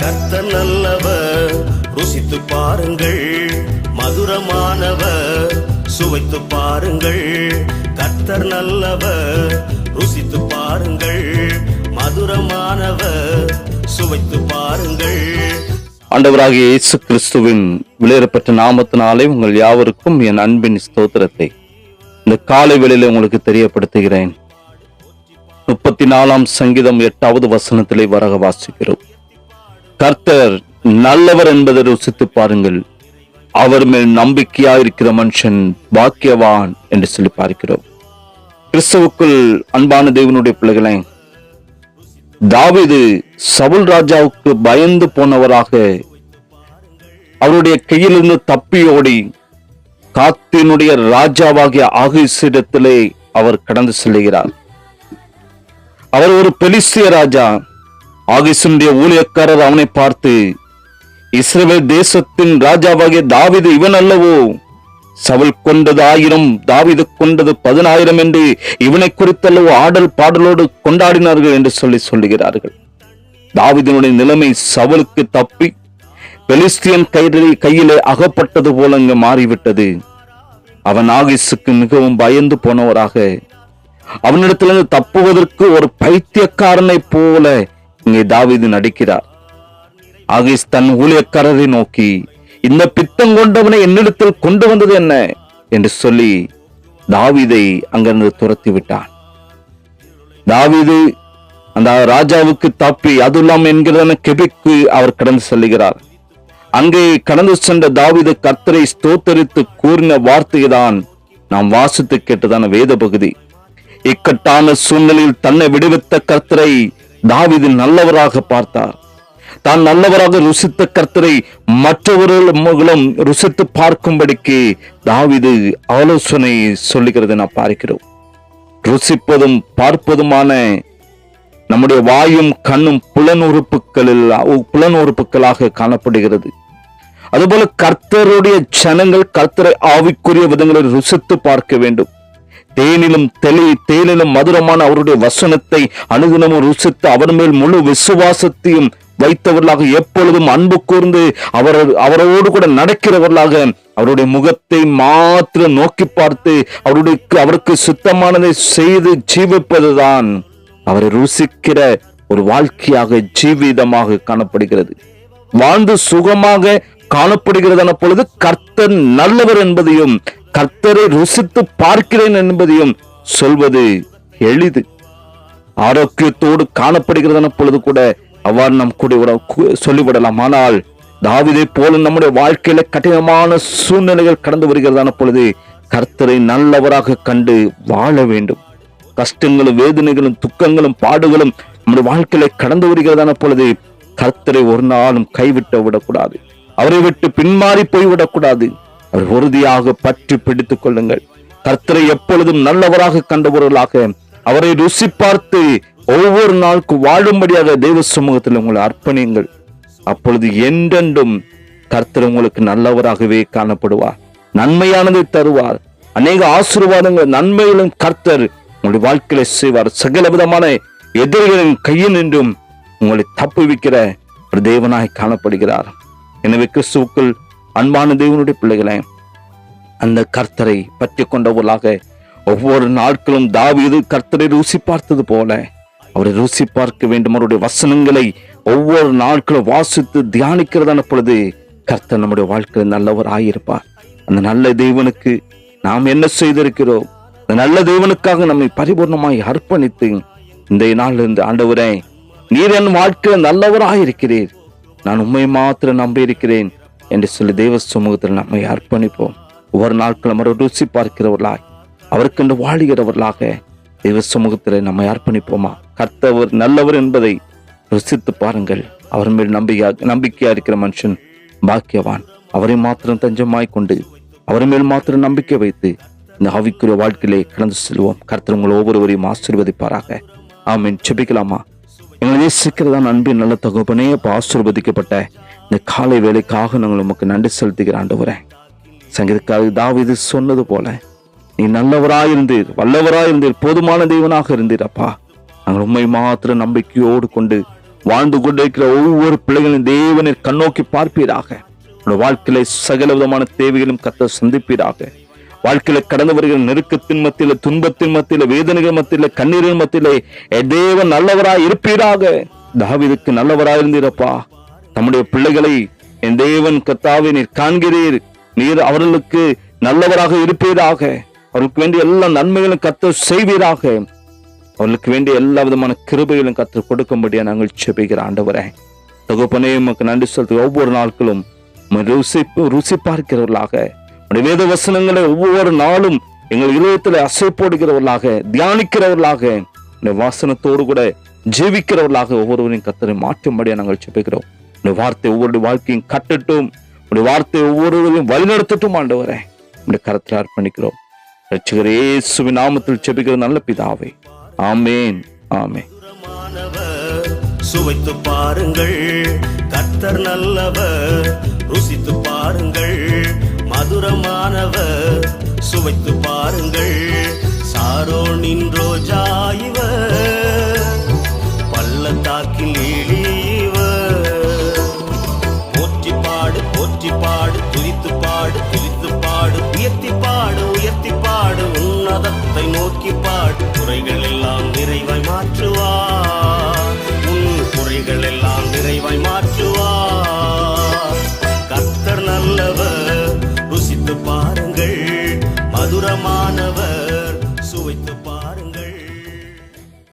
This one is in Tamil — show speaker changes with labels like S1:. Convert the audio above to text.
S1: கத்த நல்லவர் ருசித்து பாருங்கள். மதுரமானவர் சுவைத்து பாருங்கள். கத்தர் நல்லவர் ருசித்து பாருங்கள். மதுரமானவர் சுவைத்து பாருங்கள்.
S2: ஆண்டவராகிய இயேசு கிறிஸ்துவின் விலையேறப்பட்ட நாமத்தினாலே உங்கள் யாவருக்கும் என் அன்பின் ஸ்தோத்திரத்தை. இந்த காலை வேளையில உங்களுக்கு தெரியப்படுத்துகிறேன். முப்பத்தி நாலாம் சங்கீதம் எட்டாவது வசனத்திலே வரக வாசிக்கிறோம். கர்த்தர் நல்லவர் என்பதை ருசித்து பாருங்கள். அவர் மேல் நம்பிக்கையா இருக்கிற மனுஷன் பாக்கியவான் என்று சொல்லி பார்க்கிறோம். கிறிஸ்துவுக்குள் அன்பான தேவனுடைய பிள்ளைகளே தாவிது சவுல் ராஜாவுக்கு பயந்து போனவராக அவருடைய கையிலிருந்து தப்பி ஓடி காத்தினுடைய ராஜாவாகிய ஆகிசிடத்திலே அவர் கடந்து செல்கிறார். அவர் ஒரு பெலிசிய ராஜா. ஆகிசனுடைய ஊழியக்காரர் அவனை பார்த்து இஸ்ரேல் தேசத்தின் ராஜாவாகிய தாவிது இவன் அல்லவோ சவல் கொண்டது ஆயிரம் தாவிது கொண்டது பதினாயிரம் என்று இவனை குறித்தல்லவோ ஆடல் பாடலோடு கொண்டாடினார்கள் என்று சொல்லி சொல்லுகிறார்கள். தாவிதனுடைய நிலைமை சவலுக்கு தப்பி பெலிஸ்தியன் கையிலே கையிலே அகப்பட்டது போல அங்கு மாறிவிட்டது. அவன் ஆகிசுக்கு மிகவும் பயந்து போனவராக அவனிடத்திலிருந்து தப்புவதற்கு ஒரு பைத்தியக்காரனைப் போல இங்கே தாவிது நடிக்கிறார். ஆகிஸ் தன் ஊழியக்காரரை நோக்கி இந்த பித்தம் கொண்டவனை என்னிடத்தில் கொண்டு வந்தது என்ன? என்று சொல்லி தாவிதை அங்கிருந்து துரத்தி விட்டான். தாவிது அந்த ராஜாவுக்கு தப்பி அதுல்லாம் என்கிறதான கெபிக்கு? அவர் கடந்து செல்லுகிறார். அங்கே கடந்து சென்ற தாவிது கர்த்தரை ஸ்தோத்தரித்து கூறின வார்த்தைதான் நாம் வாசித்து கேட்டதான வேத பகுதி இக்கட்டான சூழ்நிலையில் தன்னை விடுவித்த கர்த்தரை தாவிதில் நல்லவராக பார்த்தார். தான் நல்லவராக ருசித்த கர்த்தரை மற்றவர்களும் ருசித்து பார்க்கும்படிக்கு தாவிது ஆலோசனை சொல்லுகிறது நான் பார்க்கிறோம். ருசிப்பதும் பார்ப்பதுமான நம்முடைய வாயும் கண்ணும் புலனுறுப்புகளில் புலனுறுப்புகளாக காணப்படுகிறது. அதுபோல கர்த்தருடைய ஜனங்கள் கர்த்தரை ஆவிக்குரிய விதங்களை ருசித்து பார்க்க வேண்டும். தேனிலும் தெளி தேனிலும் மதுரமான அவருடைய வசனத்தை அனுதினமும் ருசித்து அவர் மேல் முழு விசுவாசத்தையும் வைத்தவர்களாக எப்பொழுதும் அன்பு கூர்ந்து அவர் அவரோடு கூட நடக்கிறவர்களாக அவருடைய முகத்தை மாத்திரம் நோக்கி பார்த்து அவருடைய அவருக்கு சுத்தமானதை செய்து ஜீவிப்பதுதான் அவரை ருசிக்கிற ஒரு வாழ்க்கையாக ஜீவிதமாக காணப்படுகிறது. வாழ்ந்து சுகமாக காணப்படுகிறதான பொழுது கர்த்தர் நல்லவர் என்பதையும் கர்த்தரை ருசித்து பார்க்கிறேன் என்பதையும் சொல்வது எளிது. ஆரோக்கியத்தோடு காணப்படுகிறதான பொழுது கூட அவ்வாறு நம் கூட விட- சொல்லிவிடலாம். ஆனால் தாவிதை போல நம்முடைய வாழ்க்கையில கடினமான சூழ்நிலைகள் கடந்து வருகிறதான பொழுது கர்த்தரை நல்லவராக கண்டு வாழ வேண்டும். கஷ்டங்களும் வேதனைகளும் துக்கங்களும் பாடுகளும் நம்முடைய வாழ்க்கையில கடந்து வருகிறதான பொழுது கர்த்தரை ஒரு நாளும் கைவிட்டு விடக்கூடாது. அவரை விட்டு பின்மாறி போய்விடக்கூடாது. அவர் உறுதியாக பற்றி பிடித்துக் கொள்ளுங்கள். கர்த்தரை எப்பொழுதும் நல்லவராக கண்டவர்களாக அவரை ருசி பார்த்து ஒவ்வொரு நாளுக்கு வாழும்படியாக தெய்வ சமூகத்தில் உங்களை அர்ப்பணியுங்கள். அப்பொழுது என்றென்றும் கர்த்தர் உங்களுக்கு நல்லவராகவே காணப்படுவார். நன்மையானதை தருவார். அநேக ஆசீர்வாதங்கள் நன்மைகளும் கர்த்தர் உங்களுடைய வாழ்க்கையில செய்வார். சகல விதமான எதிரிகளின் கையில் நின்றும் உங்களை தப்புவிக்கிற ஒரு தேவனாய் காணப்படுகிறார். எனவே கிறிஸ்துவுக்குள் அன்பான தேவனுடைய பிள்ளைகளே அந்த கர்த்தரை பற்றி கொண்டவர்களாக ஒவ்வொரு நாட்களும் தாவீது கர்த்தரை ருசி பார்த்தது போல அவரை ருசி பார்க்க வேண்டும். அவருடைய வசனங்களை ஒவ்வொரு நாட்களும் வாசித்து தியானிக்கிறதான பொழுது கர்த்தர் நம்முடைய வாழ்க்கையில் நல்லவர் ஆகியிருப்பார் அந்த நல்ல தேவனுக்கு நாம் என்ன செய்திருக்கிறோம்? அந்த நல்ல தேவனுக்காக நம்மை பரிபூர்ணமாய் அர்ப்பணித்து இந்த நாளிலிருந்து ஆண்டவரே நீர் என் வாழ்க்கையில் நல்லவராயிருக்கிறீர் நான் உண்மை மாத்திரம் நம்பி இருக்கிறேன் என்று சொல்லி தெய்வ சமூகத்தில் நம்மை அர்ப்பணிப்போம். ஒவ்வொரு நாட்களும் அவரை ருசி பார்க்கிறவர்களாய் அவருக்கென்று வாழுகிறவர்களாக தெய்வ சமூகத்தில் நம்மை அர்ப்பணிப்போமா? கர்த்தவர் நல்லவர் என்பதை ருசித்து பாருங்கள். அவர் மேல் நம்பிக்கையா நம்பிக்கையா இருக்கிற மனுஷன் பாக்கியவான். அவரை மாத்திரம் தஞ்சமாய் கொண்டு அவர் மேல் மாத்திரம் நம்பிக்கை வைத்து இந்த ஆவிக்குரிய வாழ்க்கையிலே கடந்து செல்வோம். கர்த்தர் உங்கள் ஒவ்வொருவரையும் ஆசீர்வதிப்பாராக. ஆமீன். செபிக்கலாமா எங்களை நேசிக்கிறதான் அன்பின் நல்ல தகப்பனே அப்ப இந்த காலை வேலைக்காக நாங்கள் உமக்கு நன்றி செலுத்துகிற ஆண்டவரே. சங்கீதக்காக தாவீது சொன்னது போல நீ நல்லவராயிருந்தீர் வல்லவராயிருந்தீர் போதுமான தெய்வனாக இருந்தீர் அப்பா. நாங்கள் உண்மை மாத்திர நம்பிக்கையோடு கொண்டு வாழ்ந்து கொண்டிருக்கிற ஒவ்வொரு பிள்ளைகளின் தேவனை கண்ணோக்கி பார்ப்பீராக. உங்களுடைய வாழ்க்கையில சகல விதமான தேவைகளும் கத்த சந்திப்பீராக. வாழ்க்கையில கடந்து வருகிற நெருக்கத்தின் மத்தியில துன்பத்தின் மத்தியில வேதனைகள் மத்தியில கண்ணீரின் மத்தியில என் தேவன் நல்லவராய் இருப்பீராக. தாவிதுக்கு நல்லவராய் இருந்தீரப்பா. தம்முடைய பிள்ளைகளை என் தேவன் கத்தாவை நீர் காண்கிறீர். நீர் அவர்களுக்கு நல்லவராக இருப்பீராக. அவர்களுக்கு வேண்டிய எல்லா நன்மைகளும் கத்த செய்வீராக. அவர்களுக்கு வேண்டிய எல்லா விதமான கிருபைகளும் கத்து கொடுக்கும்படியா நாங்கள் செபிக்கிற ஆண்டவரே. தொகுப்பனையும் உமக்கு நன்றி சொல்றது ஒவ்வொரு நாட்களும் ருசி ருசி பார்க்கிறவர்களாக வேத வசனங்களை ஒவ்வொரு நாளும் எங்கள் இதயத்தில் அசை போடுகிறவர்களாக தியானிக்கிறவர்களாக இந்த வாசனத்தோடு கூட ஜீவிக்கிறவர்களாக ஒவ்வொருவரையும் கத்தரை மாற்றும்படியாக நாங்கள் செப்பிக்கிறோம் உடைய வார்த்தை ஒவ்வொரு வாழ்க்கையும் கட்டட்டும் உடைய வார்த்தை ஒவ்வொருவரையும் வழிநடத்தட்டும் ஆண்டவரே. உடைய கரத்தில் அர்ப்பணிக்கிறோம். ரட்சகர் இயேசுவின் நாமத்தில் செபிக்கிற நல்ல பிதாவே. ஆமேன்
S1: ஆமே சுவைத்து பாருங்கள். கத்தர் நல்லவர் ருசித்து பாருங்கள். மதுரமானவர் சுவைத்து பாருங்கள் சாரோனின் ரோஜா இவர் பள்ளத்தாக்கில் எளியவர் போற்றி பாடு போற்றி பாடு துதித்து பாடு துதித்து பாடு உயர்த்தி பாடு உயர்த்தி பாடு உன்னதத்தை நோக்கி பாடு குறைகள் எல்லாம் நிறைவாய் மாற்று